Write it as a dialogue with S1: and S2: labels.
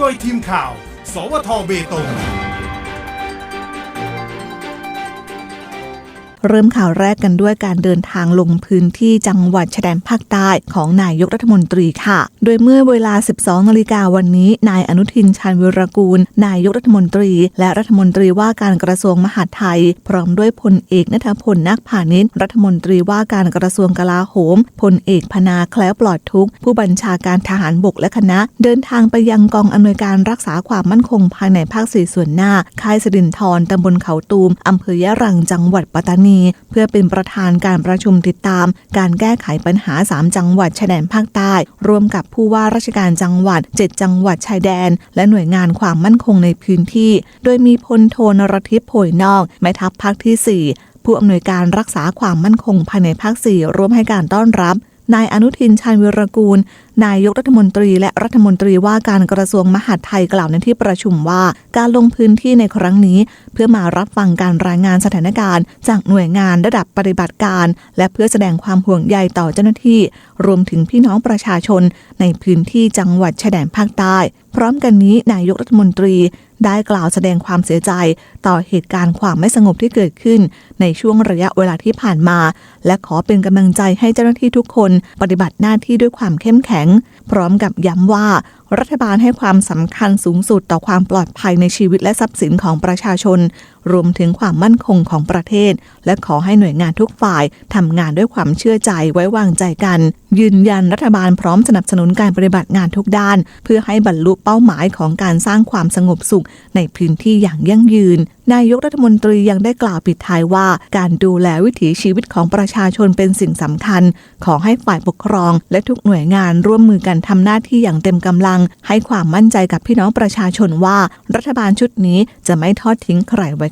S1: โดยทีมข่าว สวทเบตง
S2: เริ่มข่าวแรกกันด้วยการเดินทางลงพื้นที่จังหวัดชายแดนภาคใต้ของนายกรัฐมนตรีค่ะ โดยเมื่อเวลา 12 นาฬิกาวันนี้ นายอนุทินชาญวิรากูล นายกรัฐมนตรี และรัฐมนตรีว่าการกระทรวงมหาดไทย พร้อมด้วยพลเอกนัทพลนักพาณิชย์รัฐมนตรีว่าการกระทรวงกลาโหมพลเอกพนาแคล้วปลอดทุกผู้บัญชาการทหารบกและคณะ เดินทางไปยังกองอำนวยการรักษาความมั่นคงภายในภาคสี่ส่วนหน้าค่ายสดินทรตำบลเขาตูมอำเภอยะรังจังหวัดปัตตานีเพื่อเป็นประธานการประชุมติดตาม การแก้ไขปัญหา 3 จังหวัดชายแดนภาคใต้ ร่วมกับผู้ว่าราชการจังหวัด 7 จังหวัดชายแดน และหน่วยงานความมั่นคงในพื้นที่ โดยมีพลโทนรทิพย์โผยนอกแม่ทัพภาคที่ 4 ผู้อำนวยการรักษาความมั่นคงภายในภาค 4 ร่วมให้การต้อนรับนายอนุทินชาญวิรกูล นายกรัฐมนตรีและรัฐมนตรีว่าการกระทรวงมหาดไทยกล่าวในที่ประชุมว่า การลงพื้นที่ในครั้งนี้เพื่อมารับฟังการรายงานสถานการณ์ จากหน่วยงานระดับปฏิบัติการ และเพื่อแสดงความห่วงใยต่อเจ้าหน้าที่ รวมถึงพี่น้องประชาชน ในพื้นที่จังหวัดชายแดนภาคใต้ พร้อมกันนี้นายกรัฐมนตรีได้กล่าวแสดงความเสียใจต่อเหตุการณ์ความไม่สงบที่เกิดขึ้น ในช่วงระยะเวลาที่ผ่านมา และขอเป็นกำลังใจให้เจ้าหน้าที่ทุกคน ปฏิบัติหน้าที่ด้วยความเข้มแข็ง พร้อมกับย้ำว่า รัฐบาลให้ความสำคัญสูงสุดต่อความปลอดภัยในชีวิตและทรัพย์สินของประชาชน รวมถึงความมั่นคงของประเทศ และขอให้หน่วยงานทุกฝ่ายทำงานด้วยความเชื่อใจไว้วางใจกัน ยืนยันรัฐบาลพร้อมสนับสนุนการปฏิบัติงานทุกด้าน เพื่อให้บรรลุเป้าหมายของการสร้างความสงบสุข ในพื้นที่อย่างยั่งยืนนายกรัฐมนตรียังได้กล่าวปิดท้ายว่า การดูแลวิถีชีวิตของประชาชนเป็นสิ่งสำคัญ ขอให้ฝ่ายปกครอง และทุกหน่วยงานร่วมมือกันทำหน้าที่อย่างเต็มกำลัง ให้ความมั่นใจกับพี่น้องประชาชนว่า รัฐบาลชุดนี้จะไม่ทอดทิ้งใครไว้